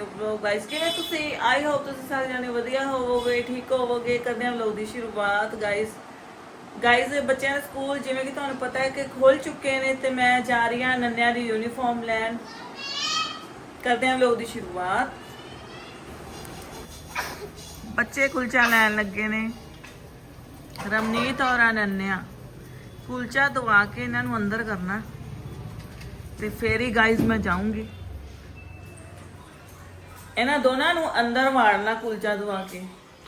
Bro guys ਕਿਵੇਂ ਤੁਸੀਂ? I hope ਤੁਸੀਂ ਸਾਰੇ ਜਾਣੇ ਵਧੀਆ ਹੋਵੋਗੇ, ਠੀਕ ਹੋਵੋਗੇ ਕਰਦੇ ਹਾਂ ਵਲੌਗ ਦੀ ਸ਼ੁਰੂਆਤ ਗਾਇਸ ਗਾਇਸ ਬੱਚਿਆਂ ਦੇ ਸਕੂਲ ਜਿਵੇਂ ਕਿ ਤੁਹਾਨੂੰ ਪਤਾ ਹੈ ਕਿ ਖੁੱਲ ਚੁੱਕੇ ਨੇ ਤੇ ਮੈਂ ਜਾ ਰਹੀ ਹਾਂ ਨੰਨਿਆਂ ਦੀ ਯੂਨੀਫਾਰਮ ਲੈਣ। ਕਰਦੇ ਹਾਂ ਵਲੌਗ ਦੀ ਸ਼ੁਰੂਆਤ। ਬੱਚੇ ਕੁਲਚਾ ਲੈਣ ਲੱਗੇ ਨੇ। ਰਮਨੀਤ ਔਰ ਅਨੰਨਿਆ, ਕੁਲਚਾ ਦਵਾ ਕੇ ਇਹਨਾਂ ਨੂੰ ਅੰਦਰ ਕਰਨਾ। ਤੇ ਫੇਰ ਹੀ ਗਾਇਸ ਮੈਂ ਜਾਊਂਗੀ। ਇਹਨਾਂ ਦੋਨਾਂ ਨੂੰ ਅੰਦਰ ਵਾੜਨਾ ਕੁਲਚਾ ਦਵਾ ਕੇ।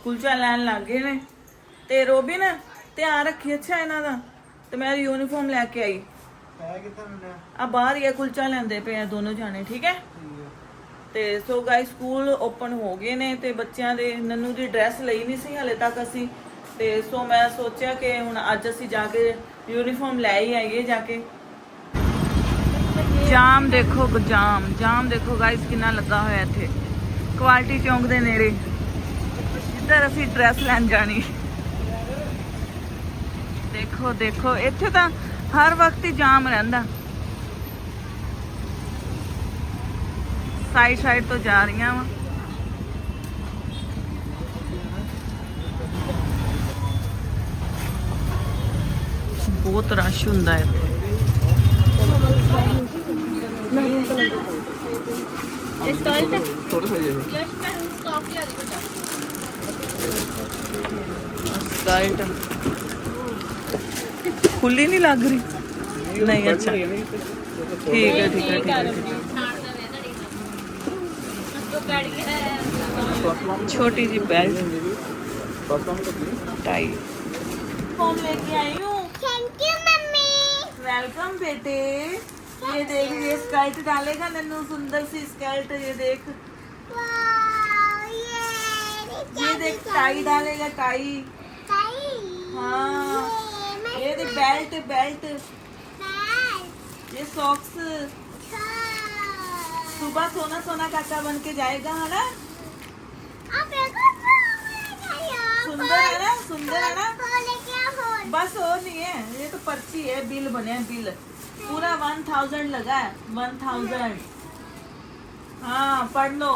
ਕੁਲਚਾ ਲੈਣ ਲੱਗੇ ਨੇ। ਤੇ ਰੋਬਿਨ ਧਿਆਨ ਰੱਖੀ ਅੱਛਾ ਇਹਨਾਂ ਦਾ। ਤੇ ਮੈਂ ਯੂਨੀਫਾਰਮ ਲੈ ਕੇ ਆਈ। ਕਿੱਥੇ ਆ ਬਾਹਰ ਹੀ ਆ ਕੁਲਚਾ ਲੈਂਦੇ ਪਏ ਆ ਦੋਨੋਂ ਜਾਣੇ ਠੀਕ ਹੈ? ਤੇ ਸੋ ਗਾਇਸ ਸਕੂਲ ਓਪਨ ਹੋ ਗਏ ਨੇ ਤੇ ਬੱਚਿਆਂ ਦੇ ਨੰਨੂ ਦੀ ਡਰੈਸ ਲਈ ਨਹੀਂ ਸੀ ਹਲੇ ਤੱਕ ਅਸੀਂ। ਤੇ ਸੋ ਮੈਂ ਸੋਚਿਆ ਕਿ ਹੁਣ ਅੱਜ ਅਸੀਂ ਜਾ ਕੇ ਯੂਨੀਫਾਰਮ ਲੈ ਹੀ ਆਈਏ ਜਾ ਕੇ। ਜਾਮ ਦੇਖੋ ਜਾਮ। ਜਾਮ ਦੇਖੋ ਗਾਇਸ ਕਿੰਨਾ ਲੱਗਾ ਹੋਇਆ ਇੱਥੇ। ਕੁਆਲਿਟੀ ਚੌਂਕ ਦੇ ਨੇੜੇ। ਜਿੱਧਰ ਅਸੀਂ ਡਰੈਸ ਲੈਣ ਜਾਣੀ। ਦੇਖੋ ਦੇਖੋ, ਇੱਥੇ ਤਾਂ ਹਰ ਵਕਤ ਹੀ ਜਾਮ ਰਹਿੰਦਾ। ਸਾਈਡ ਸਾਈਡ ਤੋਂ ਜਾ ਰਹੀਆਂ ਵਾ। ਬਹੁਤ ਰਸ਼ ਹੁੰਦਾ ਹੈ। खुली नहीं लग रही? नहीं अच्छा। ठीक है ठीक है ठीक है छोटी सी बेल्ट टाई। फॉर्म लेके आई हूँ। Thank you mummy. वेलकम बेटे। ये देख ये स्कर्ट डालेगा नन्नू सुंदर सी स्कर्ट ये देख। ये देख टाई डालेगा टाई। हाँ। ये देख बेल्ट बेल्ट ये सॉक्स सुबह सोना सोना काका बन के जाएगा है ना? सुंदर है ना? सुंदर है ना? बस और नहीं है। ये तो पर्ची है बिल बने हैं, बिल। पूरा वन थाउज़ेंड लगा है वन थाउज़ेंड हाँ पढ़ लो।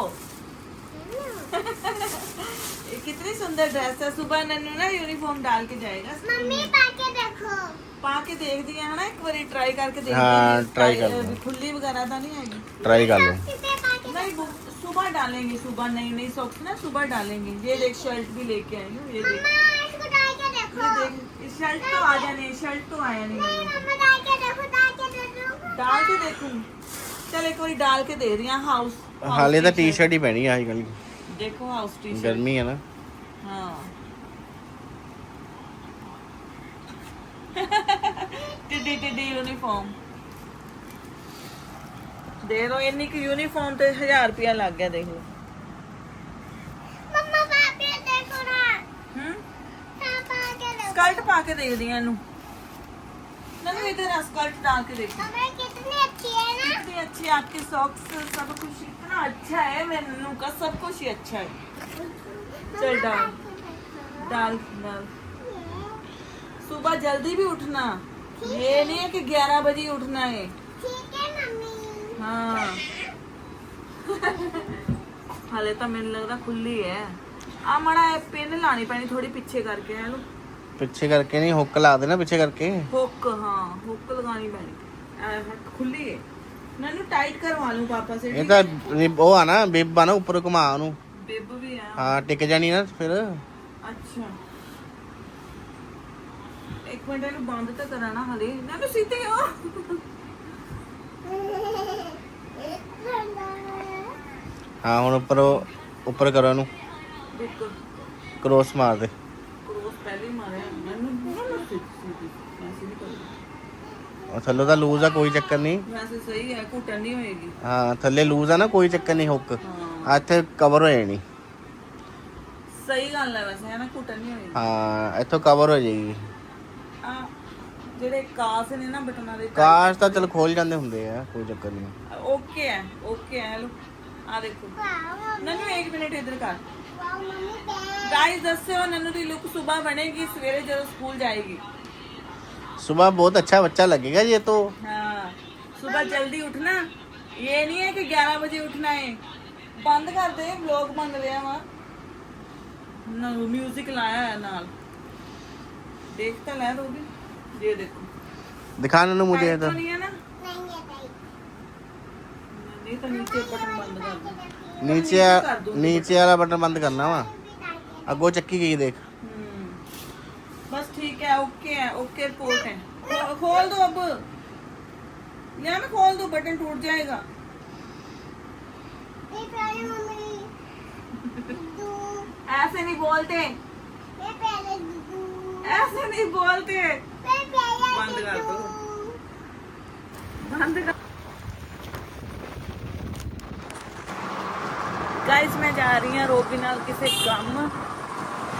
ये कितनी सुंदर ड्रेस है सुबह नन्नू ना यूनिफॉर्म डाल के जाएगा स्कूल मम्मी में। पाके देखो ਪਾ ਕੇ ਦੇਖਦੀ ਆ ਹਨਾ ਇੱਕ ਵਾਰੀ ਟਰਾਈ ਕਰਕੇ ਦੇਖਦੀ हाँ, try कर लो। भी खुली वगैरह तो नहीं आएगी ट्राई कर लो कितने पाके नहीं सुबह डालेंगे सुबह नई नई सॉक्स ना सुबह डालेंगे ये देख शर्ट भी लेके आई हूँ ये देख मम्मा इसको डाल के देखो ये देख ये शर्ट तो आ जाने शर्ट तो आया नहीं नहीं मेरे मम्मा डाल के देखो डाल के देखो डाल के देखूं ਚਲ ਇੱਕ ਵਾਰੀ ਡਾਲ ਕੇ ਦੇ ਦਿਆਂ ਹਾਲੇ ਤਾਂ ਟੀ-ਸ਼ਰਟ ਹੀ ਪਹਿਣੀ ਆ ਅੱਜ ਕੱਲ ਦੇਖੋ ਹਾਊਸ ਟੀ-ਸ਼ਰਟ ਗਰਮੀ ਹੈ ਨਾ। ਹਾਂ। ਟਿੱਡੀ ਟਿੱਡੀ ਯੂਨੀਫਾਰਮ ਦੇ ਦੋ ਇੰਨੀ ਕਿ ਯੂਨੀਫਾਰਮ ਤੇ 1000 ਰੁਪਿਆ ਲੱਗ ਗਿਆ ਦੇਖ ਲਓ। ਮੰਮਾ ਪਾਪੇ ਦੇਖੋ ਨਾ ਹਾਂ? ਪਾ ਕੇ ਦੇਖੋ ਸਕਲਟ ਪਾ ਕੇ ਦੇਖਦੀ ਇਹਨੂੰ। ਨਾ ਇਧਰ ਆ ਸਕਲਟ ਡਾਲ ਕੇ ਦੇਖ। ਮੈਂ ਕਿ कितनी अच्छी है ना कितनी अच्छी है आपकी सॉक्स सब कुछ इतना अच्छा है मैं नन्नू का सब कुछ ही अच्छा है चल डाल डाल डाल सुबह जल्दी भी उठना ये नहीं है कि 11 बजे ही उठना है ठीक है मम्मी हाँ ਹਾਲੇ ਤਾਂ ਮੈਨੂੰ ਲੱਗਦਾ ਖੁੱਲੀ ਹੈ ਆ ਮੜਾ ਪਿੰਨ ਲਾਣੀ ਪੈਣੀ ਥੋੜੀ ਪਿੱਛੇ ਕਰਕੇ ਇਹਨੂੰ ਪਿੱਛੇ ਕਰਕੇ ਨਹੀਂ ਹੁੱਕ ਲਾ ਦੇਣਾ ਪਿੱਛੇ ਕਰਕੇ ਹੁੱਕ ਹਾਂ ਹੁੱਕ ਲਗਾਣੀ ਪੈਣੀ ਐ ਖੁੱਲੀ ਹੈ ਮੈਨੂੰ ਟਾਈਟ ਕਰਵਾ ਲੂੰ ਪਾਪਾ ਸੇ ਇਹ ਤਾਂ ਰਿਬ- ਉਹ ਆ ਨਾ ਬਿਬ ਆ ਨਾ ਉੱਪਰ ਘੁਮਾ ਉਹਨੂੰ। ਬਿੱਬ ਵੀ ਆ। ਹਾਂ ਟਿਕ ਜਾਣੀ ਨਾ ਫਿਰ। ਅੱਛਾ। ਇੱਕ ਮਿੰਟ ਇਹਨੂੰ ਬੰਦ ਤਾਂ ਕਰਾਣਾ ਹਲੇ। ਨਾ ਨੂੰ ਸਿੱਧੇ ਹੋ। ਹਾਂ ਹੁਣ ਉੱਪਰ ਉਹ- ਉੱਪਰ ਕਰੋ ਰੁਕ ਕ੍ਰੋਸ ਮਾਰ ਦੇ। ਕ੍ਰੋਸ ਪਹਿਲੇ ਹੀ ਮਾਰਿਆ ਮੈਨੂੰ ਨਾ ਨਾ ਸਿੱਧੀ ਐਸੀ ਨਹੀਂ ਕਰਨੀ ਉਹ ਥੱਲੇ ਤਾਂ ਲੂਜ਼ ਆ ਕੋਈ ਚੱਕਰ ਨਹੀਂ। ਵੈਸੇ ਸਹੀ ਹੈ ਘੁੱਟਣ ਨਹੀਂ ਹੋਏਗੀ। ਹਾਂ ਥੱਲੇ ਲੂਜ਼ ਆ ਨਾ ਕੋਈ ਚੱਕਰ ਨਹੀਂ ਹੁੱਕ। ਹਾਂ। ਇੱਥੇ ਕਵਰ ਹੋ ਜਾਣੀ ਸਹੀ ਗੱਲ ਹੈ ਵੈਸੇ ਹੈ ਨਾ ਘੁੱਟਣ ਨਹੀਂ ਹੋਏਗੀ। ਹਾਂ ਇੱਥੋਂ ਕਵਰ ਹੋ ਜਾਏਗੀ। ਆ ਜਿਹੜੇ ਕਾਸ ਨੇ ਨਾ ਬਟਨਾਂ ਦੇ ਕਾਸ਼ ਤਾਂ ਚਲ ਖੋਲ ਜਾਂਦੇ ਹੁੰਦੇ ਆ ਕੋਈ ਚੱਕਰ ਨਹੀਂ। ਓਕੇ ਹੈ ਓਕੇ ਹੈ ਲੋ ਆ ਦੇਖੋ। ਨਨੂ ਇੱਕ ਮਿੰਟ ਇਧਰ ਕਰ। ਗਾਇਸ ਦੱਸਿਓ ਨਨੂ ਦੀ ਲੁੱਕ ਸਵੇਰ ਬਣੇਗੀ ਸਵੇਰੇ ਜਦੋਂ ਸਕੂਲ ਜਾਏਗੀ। सुबह बहुत अच्छा बच्चा लगेगा ये तो हाँ सुबह जल्दी उठना ये नहीं है कि 11 बजे उठना है ਬੰਦ ਕਰ ਦੇ ਵਲੌਗ ਬਣ ਰਿਹਾ ਵਾ ਨਾ ਮਿਊਜ਼ਿਕ ਲਾਇਆ ਹੈ ਨਾਲ ਦੇਖ ਤਾਂ ਲੈ ਰੋ ਵੀ ਇਹ ਦੇਖੋ दिखा नन्नू मुझे Tight इधर ਤਾਂ ਨਹੀਂ ਹੈ ਨਾ ਨਹੀਂ ਹੈ ਤਾਈ ਨਹੀਂ ਤਾਂ ਨੀਚੇ ਬਟਨ ਬੰਦ ਕਰ ਦੇ नीचे कर दूँ। नीचे वाला बटन बंद करना वा अगो है ओके है ओके पोर्ट है। खोल दो अब। या ना खोल दो बटन टूट जाएगा। ऐसे नहीं बोलते। ऐसे नहीं बोलते। बंद कर दो। बंद कर। गाइस मैं जा रही हूँ रोबी नाल किसी काम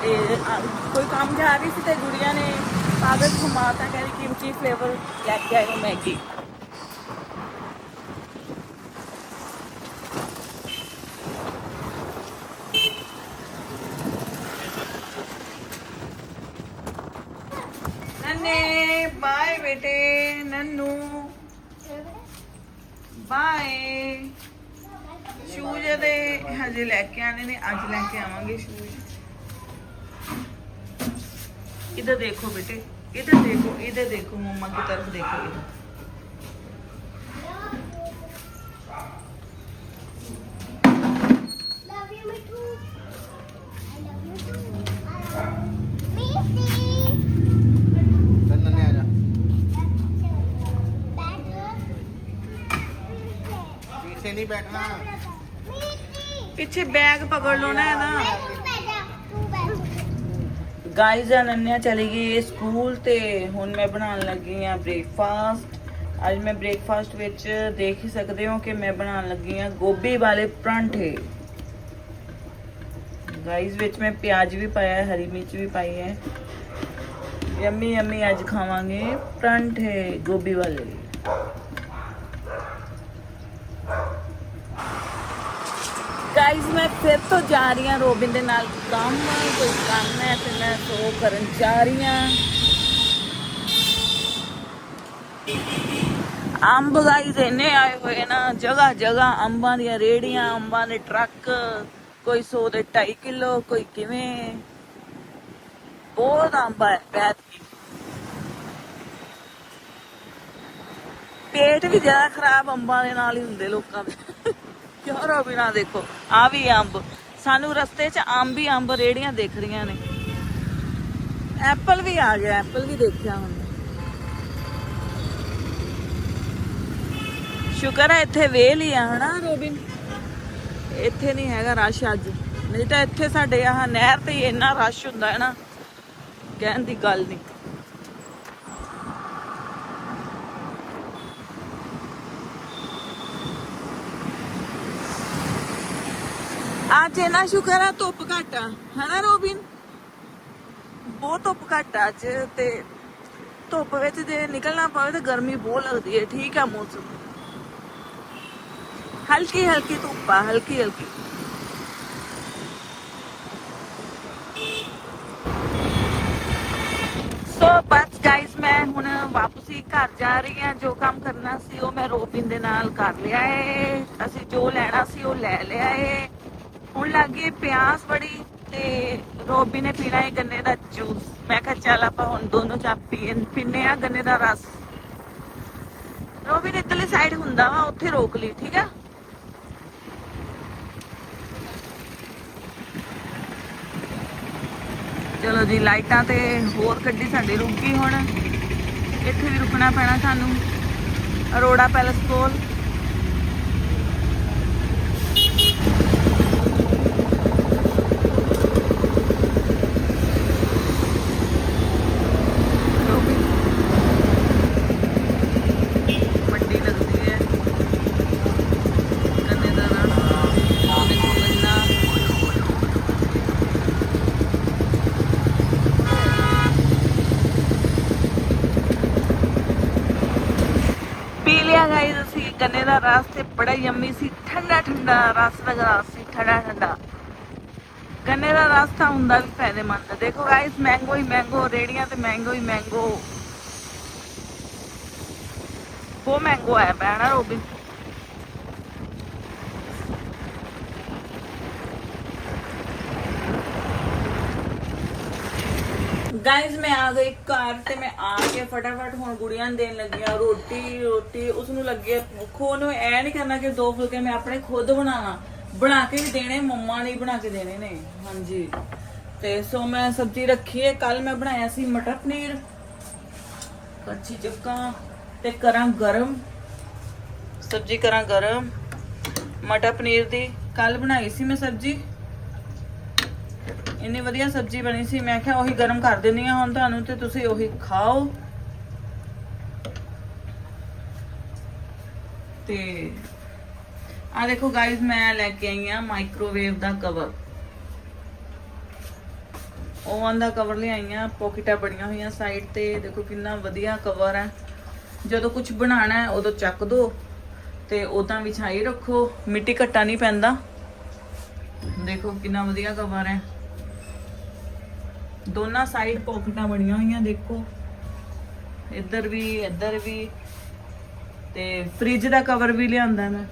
ਇਹ ਆ, ਕੋਈ ਕੰਮ ਜਾ ਰਹੀ ਸੀ ਤੇ ਗੁੜੀਆ ਨੇ ਕਾਗਜ਼ ਘੁਮਾਤਾ ਕਹਿੰਦੀ ਕਿਮਚੀ ਫਲੇਵਰ ਲੈ ਕੇ ਆਇਓ ਮੈਗੀ। ਨੰਨੇ ਬਾਏ ਬੇਟੇ ਨੰਨੂ। ਬਾਏ। ਸ਼ੂਜ਼ ਦੇ ਹਜੇ ਲੈ ਕੇ ਆਣੇ ਨੇ ਅੱਜ ਲੈ ਕੇ ਆਵਾਂਗੇ ਸ਼ੂਜ਼। इधर देखो बेटे इधर देखो इधर देखो मम्मा की तरफ़ देखो इधर। पीछे बैग पकड़ लो ना है ना? ਗਾਇਜ਼ ਗਾਈਜ਼ ਅਨੰਨਿਆ ਚਲੀ ਗਈ ਹੈ ਸਕੂਲ ਤੇ ਹੁਣ ਮੈਂ ਬਣਾਉਣ ਲੱਗੀ ਆ ਬ੍ਰੇਕਫਾਸਟ ਅੱਜ ਮੈਂ ਬ੍ਰੇਕਫਾਸਟ ਵਿੱਚ ਦੇਖ ਹੀ ਸਕਦੇ ਹੋ ਕਿ ਮੈਂ ਬਣਾਉਣ ਲੱਗੀ ਆ ਗੋਭੀ ਵਾਲੇ ਪਰਾਂਠੇ। ਗਾਈਜ਼ ਵਿੱਚ ਮੈਂ ਪਿਆਜ਼ ਵੀ ਪਾਇਆ, ਹਰੀ ਮਿਰਚ ਵੀ ਪਾਈ ਹੈ। ਯੰਮੀ ਯੰਮੀ ਅੱਜ ਖਾਵਾਂਗੇ ਪਰਾਂਠੇ ਗੋਭੀ ਵਾਲੇ। ਗਾਈਜ਼ ਮੈਂ ਫਿਰ ਤੋਂ ਜਾ ਰਹੀ ਹਾਂ ਰੋਬਿਨ ਦੇ ਨਾਲ ਕੰਮ, ਕੋਈ ਕੰਮ ਹੈ ਤੇ ਮੈਂ ਸੋ ਕਰਨ ਜਾ ਰਹੀ ਹਾਂ। ਅੰਬ ਗਾਈਜ਼ ਇੰਨੇ ਆਏ ਹੋਏ ਨਾ, ਜਗ੍ਹਾ ਜਗ੍ਹਾ ਅੰਬਾਂ ਦੀਆਂ ਰੇੜੀਆਂ ਅੰਬਾਂ ਦੇ ਟਰੱਕ, ਕੋਈ 100 ਦੇ 2.5 ਕਿਲੋ, ਕੋਈ ਕਿਵੇਂ। ਬਹੁਤ ਅੰਬ ਹੈ ਬੈਠ ਪੇਟ ਵੀ ਜ਼ਿਆਦਾ ਖਰਾਬ ਅੰਬਾਂ ਦੇ ਨਾਲ ਹੀ ਹੁੰਦੇ ਲੋਕਾਂ ਦੇ। ਕਿਉਂ ਰੋਬੀ ਨਾ ਦੇਖੋ ਆ ਵੀ ਅੰਬ। ਸਾਨੂੰ ਰਸਤੇ 'ਚ ਅੰਬ ਹੀ ਅੰਬ ਰੇੜੀਆਂ ਦਿਖ ਰਹੀਆਂ ਨੇ। ਐਪਲ ਵੀ ਆ ਗਿਆ, ਐਪਲ ਵੀ ਦੇਖਿਆ ਹੁਣ। ਸ਼ੁਕਰ ਹੈ ਇੱਥੇ ਵੇਲ ਹੀ ਆ, ਹਨਾ ਰੋਬਿਨ? ਇੱਥੇ ਨਹੀਂ ਹੈਗਾ ਰਸ਼ ਅੱਜ। ਨਹੀਂ ਤਾਂ ਇੱਥੇ ਸਾਡੇ ਆਹ ਨਹਿਰ ਤੇ ਇੰਨਾ ਰਸ਼ ਹੁੰਦਾ ਹੈ ਨਾ। ਕਹਿਣ ਦੀ ਗੱਲ ਨਹੀਂ। ਅੱਜ ਇਹਨਾਂ ਸ਼ੁਕਰ ਆ, ਧੁੱਪ ਘੱਟ ਆ। ਹਨਾ ਰੋਬਿਨ? ਬਹੁਤ ਧੁੱਪ ਘੱਟ ਆ ਅੱਜ ਤੇ ਧੁੱਪ ਵਿੱਚ ਜੇ ਨਿਕਲਣਾ ਪਵੇ ਤਾਂ ਗਰਮੀ ਬਹੁਤ ਲੱਗਦੀ ਹੈ ਠੀਕ ਆ ਮੌਸਮ। ਹਲਕੀ ਹਲਕੀ ਧੁੱਪ ਆ, ਹਲਕੀ ਹਲਕੀ। ਸੋ ਬਸ ਗਾਇਸ ਮੈਂ ਹੁਣ ਵਾਪਸੀ ਘਰ ਜਾ ਰਹੀ ਹਾਂ ਜੋ ਕੰਮ ਕਰਨਾ ਸੀ ਉਹ ਮੈਂ ਰੋਬਿਨ ਦੇ ਨਾਲ ਕਰ ਲਿਆ ਏ। ਅਸੀਂ ਜੋ ਲੈਣਾ ਸੀ ਉਹ ਲੈ ਲਿਆ ਏ। ਹੁਣ ਲੱਗੀ ਪਿਆਸ ਬੜੀ ਤੇ ਰੋਬੀ ਨੇ ਪੀਣਾ ਹੈ ਗੰਨੇ ਦਾ ਜੂਸ। ਮੈਂ ਕਿਹਾ ਚੱਲ ਆਪਾਂ ਹੁਣ ਦੋਨੋਂ ਚਾਹ ਪੀਨੇ ਆ ਗੰਨੇ ਦਾ ਰਸ। ਰੋਬੀ ਨੇ ਇੱਧਰਲੀ ਸਾਈਡ ਹੁੰਦਾ ਵਾ, ਉੱਥੇ ਰੋਕ ਲਈ, ਠੀਕ ਆ? ਚਲੋ ਜੀ, ਲਾਈਟਾਂ ਤੇ ਹੋਰ ਗੱਡੀ ਸਾਡੀ ਰੁਕ ਗਈ ਹੁਣ। ਇੱਥੇ ਵੀ ਰੁਕਣਾ ਪੈਣਾ ਸਾਨੂੰ। ਅਰੋੜਾ ਪੈਲਸ ਕੋਲ ਰੋਬੀ ਵੱਡੀ ਲੱਗਦੀ ਹੈ ਕੰਨੇ ਦਾ ਰਸ ਉਹਦੇ ਕੋਲ ਇੰਨਾ ਪੀ ਲਿਆ ਗਾਈਸ ਅਸੀਂ ਗੰਨੇ ਦਾ ਰਸ ਤੇ ਬੜਾ ਯੰਮੀ ਸੀ, ਠੰਡਾ ਠੰਡਾ ਰਸ ਦਾ ਗਲਾਸ ਸੀ, ਠੰਡਾ ਠੰਡਾ। ਗੰਨੇ ਦਾ ਰਸ ਤਾਂ ਹੁੰਦਾ ਵੀ ਫਾਇਦੇਮੰਦ ਦੇਖੋ ਗਾਈਸ ਮੈਂਗੋ ਹੀ ਮੈਂਗੋ ਰੇੜੀਆਂ ਤੇ ਮੈਂਗੋ ਹੀ ਮੈਂਗੋ ਉਹ ਮੈਂਗੋ ਹੈ ਪੈਣਾ ਰੋਬੀ। ਗਾਇਜ਼ ਮੈਂ ਆ ਗਈ ਘਰ ਤੇ ਮੈਂ ਆ ਕੇ ਫਟਾਫਟ ਹੁਣ ਗੁੜੀਆਂ ਨੂੰ ਦੇਣ ਲੱਗੀ ਆ ਰੋਟੀ ਰੋਟੀ ਉਸ ਨੂੰ ਲੱਗੇ ਖੋ ਉਹਨੂੰ ਐ ਨਹੀਂ ਕਰਨਾ ਕਿ ਦੋ ਫੁਲਕੇ ਮੈਂ ਆਪਣੇ ਖੁਦ ਬਣਾਵਾਂ। ਬਣਾ ਕੇ ਵੀ ਦੇਣੇ, ਮੰਮਾ ਨੇ ਬਣਾ ਕੇ ਦੇਣੇ ਨੇ। ਹਾਂਜੀ। ਤੇ ਸੋ ਮੈਂ ਸਬਜ਼ੀ ਰੱਖੀ ਹੈ ਕੱਲ ਮੈਂ ਬਣਾਇਆ ਸੀ ਮਟਰ ਪਨੀਰ ਕੱਚੀ ਚੱਕਾ ਤੇ ਕਰਾਂ ਗਰਮ। ਸਬਜ਼ੀ ਕਰਾਂ ਗਰਮ, ਮਟਰ ਪਨੀਰ ਦੀ। ਕੱਲ ਬਣਾਈ ਸੀ ਮੈਂ ਸਬਜ਼ੀ। ਇੰਨੀ ਵਧੀਆ ਸਬਜ਼ੀ ਬਣੀ ਸੀ, ਮੈਂ ਕਿਹਾ ਉਹੀ ਗਰਮ ਕਰ ਦਿੰਨੀ ਆ ਹੁਣ ਤੁਹਾਨੂੰ ਤੇ ਤੁਸੀਂ ਉਹੀ ਖਾਓ। ਤੇ ਆ ਦੇਖੋ ਗਾਇਜ਼ ਮੈਂ ਲੈ ਕੇ ਆਈ ਆ ਮਾਈਕ੍ਰੋਵੇਵ ਦਾ ਕਵਰ ਓਵਨ ਦਾ ਕਵਰ ਲਿਆਈ ਆ ਪੋਕਿਟਾਂ ਬੜੀਆਂ ਹੋਈਆਂ ਸਾਈਡ ਤੇ, ਦੇਖੋ ਕਿੰਨਾ ਵਧੀਆ ਕਵਰ ਹੈ। ਜਦੋਂ ਕੁਝ ਬਣਾਉਣਾ ਹੈ, ਉਦੋਂ ਚੱਕ ਦੋ ਤੇ ਉਦਾਂ ਵਿਛਾਈ ਰੱਖੋ, ਮਿੱਟੀ ਘੱਟਾ ਨਹੀਂ ਪੈਂਦਾ। ਦੇਖੋ ਕਿੰਨਾ ਵਧੀਆ ਕਵਰ ਹੈ। ਦੋਨਾਂ ਸਾਈਡ ਪੌਕਟਾਂ ਬਣੀਆਂ ਹੋਈਆਂ, ਦੇਖੋ। ਇੱਧਰ ਵੀ ਇੱਧਰ ਵੀ। ਤੇ ਫ੍ਰਿਜ ਦਾ ਕਵਰ ਵੀ ਲਿਆਂਦਾ ਮੈਂ।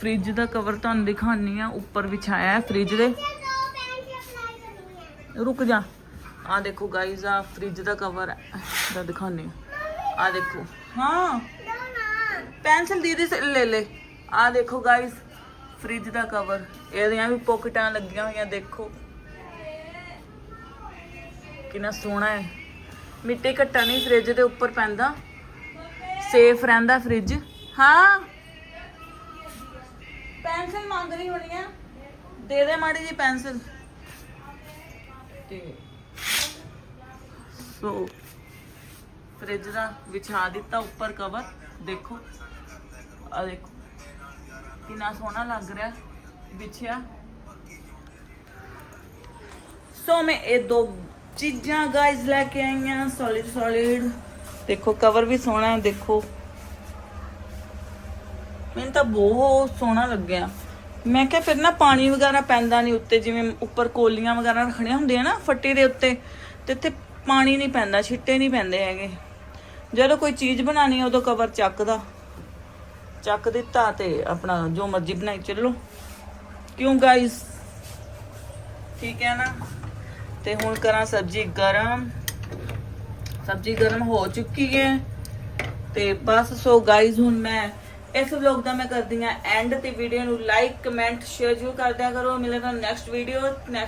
ਫ੍ਰਿਜ ਦਾ ਕਵਰ ਤੁਹਾਨੂੰ ਦਿਖਾਣੀ ਆ ਉੱਪਰ ਵਿਛਾਇਆ ਹੈ ਫ੍ਰਿਜ ਦੇ। ਰੁਕ ਜਾ। ਆ ਦੇਖੋ ਗਾਈਜ਼ ਆ ਫ੍ਰਿਜ ਦਾ ਕਵਰ ਦਾ ਦਿਖਾਣੀ ਆ ਦੇਖੋ। ਹਾਂ। ਦੋ ਪੈਨਸਲ ਦੀਦੀ ਲੈ ਲੈ। ਆ ਦੇਖੋ ਗਾਇਸ ਫ੍ਰਿਜ ਦਾ ਕਵਰ ਇਹਦੀਆਂ ਵੀ ਪੌਕਟਾਂ ਲੱਗੀਆਂ ਹੋਈਆਂ, ਦੇਖੋ। ਕਿੰਨਾ ਸੋਹਣਾ ਹੈ। ਮਿੱਟੀ ਘੱਟਾ ਨਹੀਂ ਫ੍ਰਿਜ ਦੇ ਉੱਪਰ ਪੈਂਦਾ। ਸੇਫ ਰਹਿੰਦਾ ਫ੍ਰਿਜ ਹਾਂ। ਪੈਨਸਲ ਮੰਗ ਰਹੀ ਹੋਣੀ ਆ। ਦੇ ਦੇ ਮਾੜੀ ਜੀ ਪੈਨਸਲ ਤੇ ਸੋ ਫ੍ਰਿਜ ਦਾ ਵਿਛਾ ਦਿੱਤਾ, ਉੱਪਰ ਕਵਰ ਦੇਖੋ। ਆ ਦੇਖੋ। ਕਿੰਨਾ ਸੋਹਣਾ ਲੱਗ ਰਿਹਾ। ਵਿਛਿਆ। ਸੋ ਮੈਂ ਇਹ ਦੋ ਚੀਜ਼ਾਂ ਗਾਇਜ਼ ਲੈ ਕੇ ਆਈਆਂ ਸੋਲਿਡ ਸੋਲਿਡ ਦੇਖੋ ਕਵਰ ਵੀ ਸੋਹਣਾ ਹੈ, ਦੇਖੋ। ਮੈਨੂੰ ਤਾਂ ਬਹੁਤ ਸੋਹਣਾ ਲੱਗਿਆ। ਮੈਂ ਕਿਹਾ ਫਿਰ ਨਾ ਪਾਣੀ ਵਗੈਰਾ ਪੈਂਦਾ ਨਹੀਂ ਉੱਤੇ, ਜਿਵੇਂ ਉੱਪਰ ਕੋਲੀਆਂ ਵਗੈਰਾ ਰੱਖਣੀਆਂ ਹੁੰਦੀਆਂ ਨਾ, ਫੱਟੀ ਦੇ ਉੱਤੇ, ਤੇ ਇੱਥੇ ਪਾਣੀ ਨਹੀਂ ਪੈਂਦਾ, ਛਿੱਟੇ ਨਹੀਂ ਪੈਂਦੇ ਹੈਗੇ। ਜਦੋਂ ਕੋਈ ਚੀਜ਼ ਬਣਾਣੀ ਹੈ, ਉਦੋਂ ਕਵਰ ਚੱਕਦਾ। ਚੱਕ ਦਿੱਤਾ ਤੇ ਆਪਣਾ ਜੋ ਮਰਜ਼ੀ ਬਣਾਈ, ਚੱਲੋ। ਕਿਉਂ ਗਾਇਸ ਠੀਕ ਹੈ ਨਾ? ਤੇ ਹੁਣ ਕਰਾਂ ਸਬਜ਼ੀ ਗਰਮ। ਸਬਜ਼ੀ ਗਰਮ ਹੋ ਚੁੱਕੀ ਹੈ। ਤੇ ਬਸ ਸੋ ਗਾਇਸ ਹੁਣ ਮੈਂ ਇਸ ਵਲੌਗ ਦਾ ਮੈਂ ਕਰਦੀ ਆ ਐਂਡ ਤੇ ਵੀਡੀਓ ਨੂੰ ਲਾਈਕ ਕਮੈਂਟ ਸ਼ੇਅਰ ਜਰੂਰ ਕਰਦਿਆ ਕਰੋ। ਮਿਲੇਗਾ ਨੈਕਸਟ ਵੀਡੀਓ